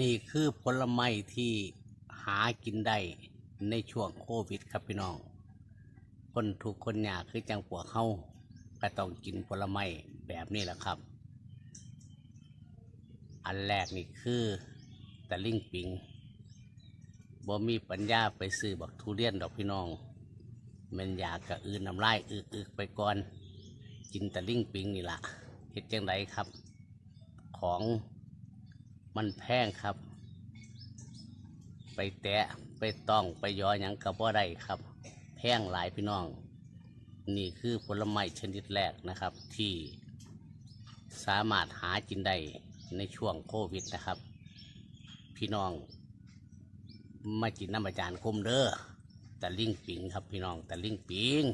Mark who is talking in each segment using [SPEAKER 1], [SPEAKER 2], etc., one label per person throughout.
[SPEAKER 1] นี่คือผลไม้ที่หากินได้ในช่วงโควิดครับพี่น้อง คนทุกคนยากคือจังปวเข้าก็ต้องกินผลไม้แบบนี้แหละครับ อันแรกนี่คือตะลิ่งปิงบ่มีปัญญาไปซื้อบักทุเรียนดอกพี่น้อง มันอยากกะอื่นน้ำลายอึกๆไปก่อน กินตะลิ่งปิงนี่ละเฮ็ดจังไดครับ ของ มันแพงครับ ไปแตะไปต้องไปยอหยังกับว่าได้ครับ แพงหลายพี่น้อง นี่คือผลไม้ชนิดแรกนะครับ ที่สามารถหากินได้ในช่วงโควิดนะครับ พี่น้อง มากินน้ำอาจารย์คมเด้อแตะลิ่งปิงครับพี่น้องแตะลิ่งปิง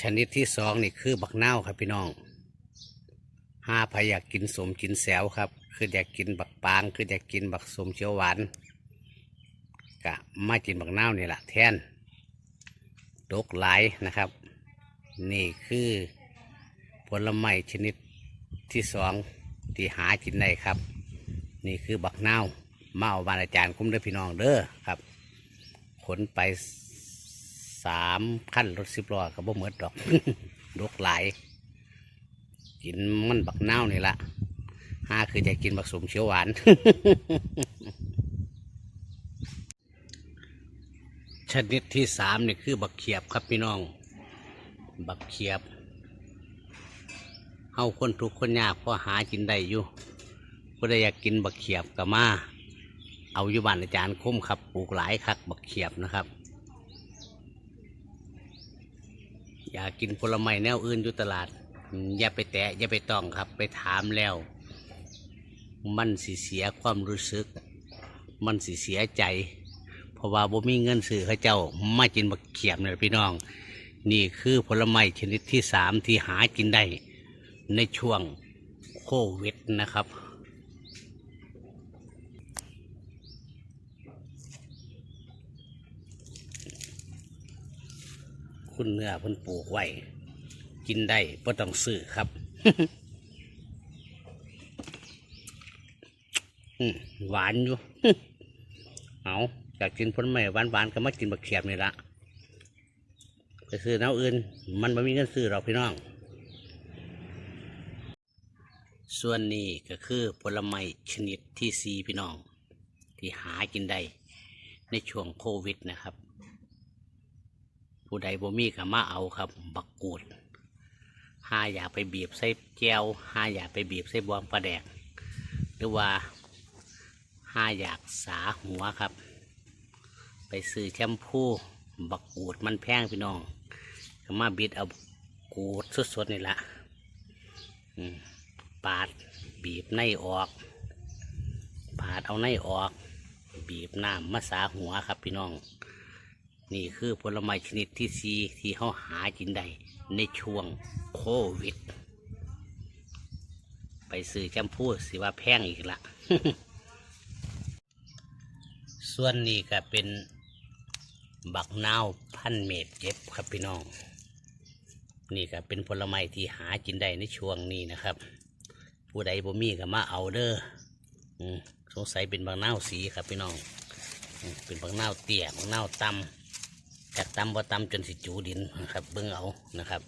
[SPEAKER 1] ชนิดที่สองนี่คือบักเน่าครับพี่น้อง ห้าพยอยากกินสมกินแซวครับ คืออยากกินบักปาง คืออยากกินบักสมเชียวหวานกะมากินบักเน่าวนี่แหละแทนดกหลายนะครับ นี่คือผลไม้ชนิดที่สองที่หากินได้ครับ นี่คือบักเน่าวมาเอาบานอาจารย์คุ้มเด้อพี่น้องเด้อครับ ขนไปสามขั้นรถสิบล้อกับบ่เหมือดดอกดกหลาย กินมันบักเน่านี่ละห้าคือจะกินบักสมเขียวหวาน ชนิดที่สามนี่คือบักเขียบครับพี่น้อง บักเขียบเฮาคนทุกคนยากพอหากินได้อยู่ผู้ใดอยากกินบักเขียบก็มา เอาอยู่บ้านอาจารย์คุ้มครับปลูกหลายคักบักเขียบนะครับ อยากกินผลไม้แนวอื่นอยู่ตลาด อย่าไปแตะอย่าไปต้องครับ ไปถามแล้ว มันสิเสียความรู้สึก มันสิเสียใจ เพราะว่าบ่มีเงินซื้อเขาเจ้าไมากินบักเขียบเนี่ยพี่น้อง นี่คือผลไม้ชนิดที่สามที่หากินได้ ในช่วงโควิดนะครับคุณเนื้อเพิ่นปลูกไว้ กินได้บ่ต้องซื้อครับอืมหวานอยู่เอาอยากกินผลไม้หวานๆก็มากินบักเขียบนี่ละไปซื้อแนวอื่น มันไม่มีเงินซื้อหรอกพี่น้อง ส่วนนี้ก็คือผลไม้ชนิดที่สีพี่น้อง ที่หากินได้ในช่วงโควิดนะครับ ผู้ใดบ่มีก็มาเอาครับ บักกูด ห้าอยากไปบีบใส่แก้วห้าอยากไปบีบใส่บวงปลาแดก หรือว่าห้าอยากสาหัวครับ ไปซื้อแชมพูบักกูดมันแพงพี่น้องมาบิดเอากูดสดๆนี่ละปาดบีบในออก ปาดเอาในออก บีบน้ำมาสาหัวครับพี่น้อง นี่คือผลไม้ชนิดที่สีที่เขาหากินได้ ในช่วงโควิด ไปซื้อแชมพูสิว่าแพงอีกละส่วนนี้ก็เป็นบักนาวพันเมตรเจ็บครับพี่น้อง นี่ก็เป็นผลไม้ที่หากินได้ในช่วงนี้นะครับ ผู้ใดบ่มีก็มาเอาเด้อสงสัยเป็นบักนาวสีครับพี่น้อง เป็นบักนาวเตี้ยบักนาวต่ำ จากตำบ่ตำจนสิจูดินนะครับ เบิ่งเอานะครับ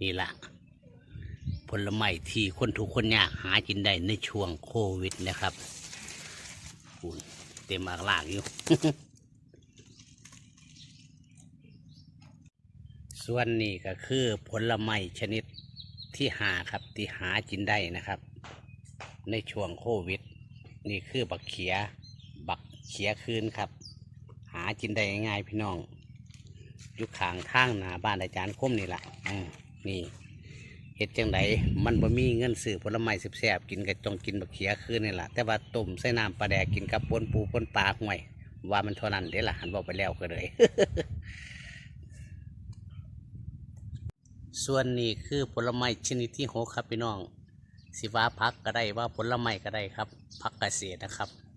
[SPEAKER 1] นี่ละผลไม้ที่คนทุกคนยากหากินได้ในช่วงโควิดนะครับคุณเต็มอากลากอยู่ ส่วนนี้ก็คือผลไม้ชนิดที่หาครับที่หากินได้นะครับ ในช่วงโควิด นี่คือบักเขีย บักเขียคืนครับ กินได้ง่ายพี่น้องอยู่ข้างทางหนาบ้านอาจารย์คมนี่แหละอืมนี่เฮ็ดจังไดมันบ่มีเงินซื้อผลไม้แซ่บๆกินก็ต้องกินบักเขียคืนนี่แหละแต่ว่าต้มใส่น้ำปลาแดกกินกับปนปูปนปลาห่วย ว่ามันเท่านั้นเด้ล่ะหันบอกไปแล้วก็เลย ส่วนนี้คือผลไม้ชนิดที่หกครับพี่น้องสิว่าพักก็ได้ว่าผลไม้ก็ได้ครับพักเกษตรนะครับ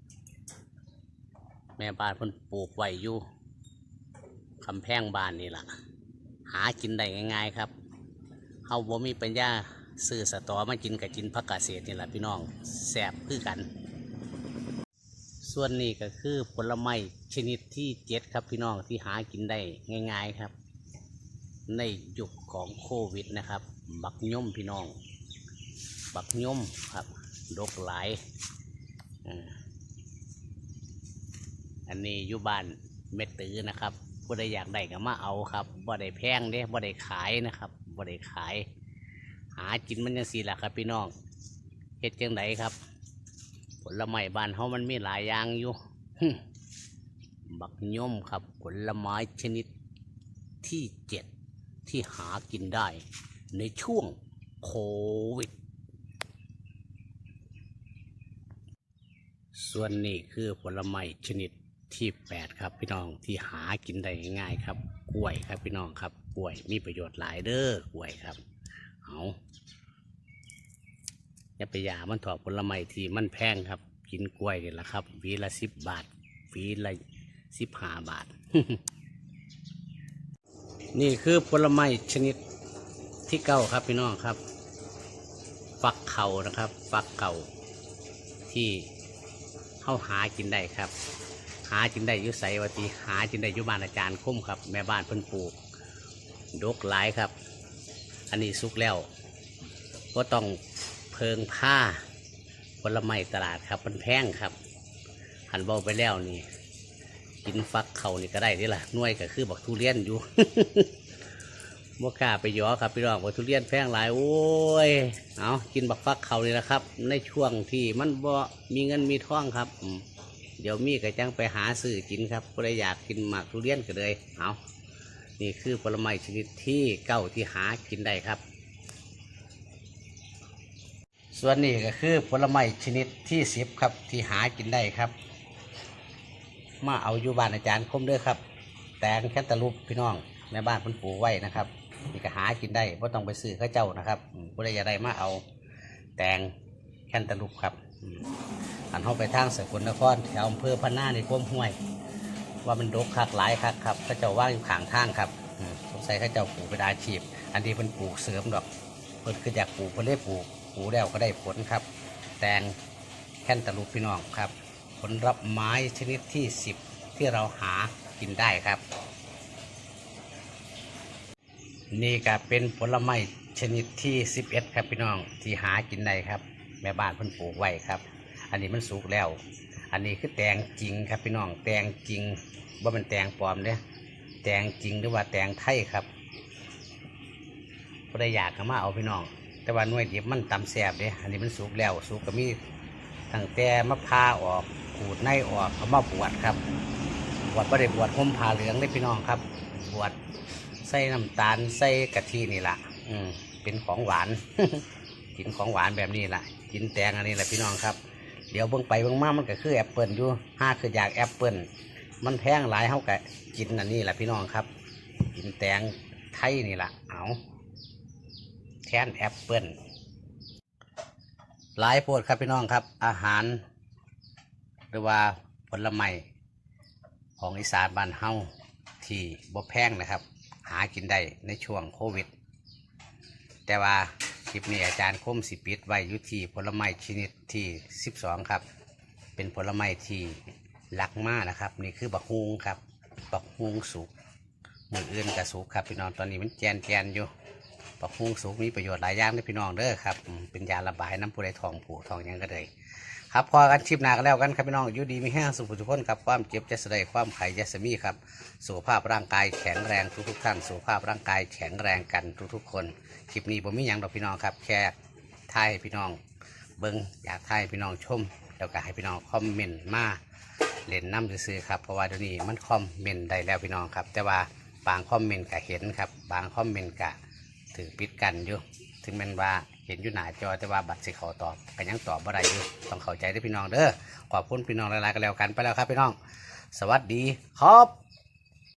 [SPEAKER 1] แม่บ้านเพิ่นปลูกไว้อยู่คำแพงบ้านนี่แหละหากินได้ง่าย ๆ ครับเฮาบ่มีปัญญาซื้อสตอมากินกับกินผักกาเศษนี่แหละพี่น้องแสบคือกัน ส่วนนี้ก็คือผลไม้ชนิดที่เจ็ดครับพี่น้องที่หากินได้ง่าย ๆครับ ในยุคของโควิดนะครับ บักย่มพี่น้อง บักย่มครับดกหลายอ่า อันนี้อยู่บ้านเม็ดตือนะครับผู้ใดอยากได้ก็มาเอาครับบ่ได้แพงเด้บ่ได้ขายนะครับบ่ได้ขาย หากินมันยังสีหละครับ พี่น้องเฮ็ดจังไดครับ ผลไม้บ้านเฮามันมีหลายอย่างอยู่บักย่อมครับ ผลไม้ชนิดที่เจ็ดที่หากินได้ ในช่วงโควิด ส่วนนี้คือผลไม้ชนิด ที่แปดครับพี่น้องที่หากินได้ง่ายๆครับ กล้วยครับพี่น้องครับ กล้วยมีประโยชน์หลายเด้อกล้วยครับเอาอย่าไปยามันถอดผลไม้ที่มันแพงครับ กินกล้วยนี่แหละครับหวีละสิบบาทหวีละสิบห้าบาท นี่คือผลไม้ชนิดที่เก้าครับพี่น้องครับ ฟักเข่านะครับ ฟักเข่าที่เข้าหากินได้ครับ หากินได้ยุไสวัตีหากินได้ยุบ้านอาจารย์คุ้มครับ แม่บ้านเพิ่นปลูกดกหลายครับ อันนี้สุกแล้วก็ต้องเพิงผ้าผลไม้ตลาดครับมันแพงครับหันเบาไปแล้วนี่กินฟักเขานี่ก็ได้นี่แหละน่วยก็คือบักทุเรียนอยู่บ่กล้าไปหยอครับพี่น้องบักทุเรียนแพงหลายโอ้ยเอากินบักฟักเขานี่แหละครับ ในช่วงที่มันบ่มีเงินมีท่องครับอืม เดี๋ยวมีก็จังไปหาซื้อกินครับก็เลยอยากกินหมากทุเรียนก็เลยเอานี่คือผลไม้ชนิดที่เก้าที่หากินได้ครับ ส่วนนี้ก็คือผลไม้ชนิดที่สิบครับที่หากินได้ครับ มาเอาอยู่บ้านอาจารย์คมด้อครับ แตงแคตตาลูปพี่น้องแม่บ้านเพิ่นปลูกไว้นะครับนี่ก็หากินได้เพราะต้องไปซื้อข้าเจ้านะครับอืมผู้ใดอยากได้มาเอาแตงแคตตาลูปครับ อันเข้าไปทางสกลนครแถวอำเภอพันนาในก้มห้วย ว่ามันดกคักหลายคักครับเข้าเจ้าว่างอยู่ข้างทางครับสงสัยเข้าเจ้าปลูกเป็นอาชีพ อันนี้เพิ่นปลูกเสริมดอกเพิ่นคืออยากปลูกเพิ่นเลยปลูกปลูกแล้วก็ได้ผลครับ แตงแค่นตาลูปพี่น้องครับ ผลรับไม้ชนิดที่ 10 ที่เราหากินได้ครับ นี่ก็เป็นผลไม้ชนิดที่ 11 ครับพี่น้องที่หากินได้ครับ แม่บ้านเพิ่นปลูกไว้ครับ อันนี้มันสุกแล้ว อันนี้คือแตงจริงครับพี่น้องแตงจริงว่ามันแตงปลอมเนี่ยแตงจริงหรือว่าแตงไทยครับก็ได้อยากก็มาเอาพี่น้อง แต่ว่าหน่วยดิบมันตำแสบเด้อันนี้มันสุกแล้วสุกก็มีตั้งแต่มะพร้าวออกขูดในออกเอามาบวชครับบวชก็ได้บวชห่มผ้าเหลืองได้พี่น้องครับบวชใส่น้ำตาลใส่กะทินี่ละอืมเป็นของหวาน กินของหวานแบบนี้แหละ กินแตงอันนี้แหละพี่น้องครับ เดี๋ยวเบิ่งไปเบิ่งมามันก็คือแอปเปิลอยู่ห้าคืออยากแอปเปิลมันแพงหลายเฮาก็กินอันนี้แหละพี่น้องครับ กินแตงไทยนี่แหละเอาแทนแอปเปิลหลายโพดครับพี่น้องครับ อาหาร หรือว่าผลไม้ของอีสานบ้านเฮาที่บ่แพงนะครับ หากินได้ในช่วงโควิด แต่ว่า คลิปนี้อาจารย์คมสิปิดไว้ยุทีผลไม้ชนิดที่ 12 ครับ เป็นผลไม้ที่รักมากนะครับ นี่คือบักฮุงครับ บักฮุงสุกมืออื่นกระสุกครับพี่น้องตอนนี้มันแจนแจนอยู่บักฮุงสุกมีประโยชน์หลายอย่างเลยพี่น้องเด้อครับ เป็นยาระบายน้ำผู้ใดทองผูทองยังก็เลย ครับพอกันชิปหนากันแล้วกันครับพี่น้องอยู่ดีมีแห้งสุขทุกคนครับความเจ็บจะแสดงความไข่จะสมีครับสุขภาพร่างกายแข็งแรงทุกๆท่านสุขภาพร่างกายแข็งแรงกันทุกๆคนคลิปนี้ผมมีอย่างดอกพี่น้องครับ แค่ถ่ายให้พี่น้อง เบิ้งอยากถ่ายให้พี่น้องชมแล้วก็ให้พี่น้องคอมเมนต์มาเล่นน้ำซื้อครับเพราะว่าเดี๋ยวนี้มันคอมเมนต์ได้แล้วพี่น้องครับ แต่ว่าบางคอมเมนต์ก็เห็นครับ บางคอมเมนต์ก็ถือปิดกันอยู่ ถึงแม้นว่าเห็นอยู่หน้าจอแต่ว่าบัตรสิเขาตอบก็ยังตอบบ่ได้อยู่ต้องเข้าใจด้วยพี่น้องเด้อขอบคุณพี่น้องหลายๆกันแล้วกันไปแล้วครับพี่น้อง สวัสดีครับ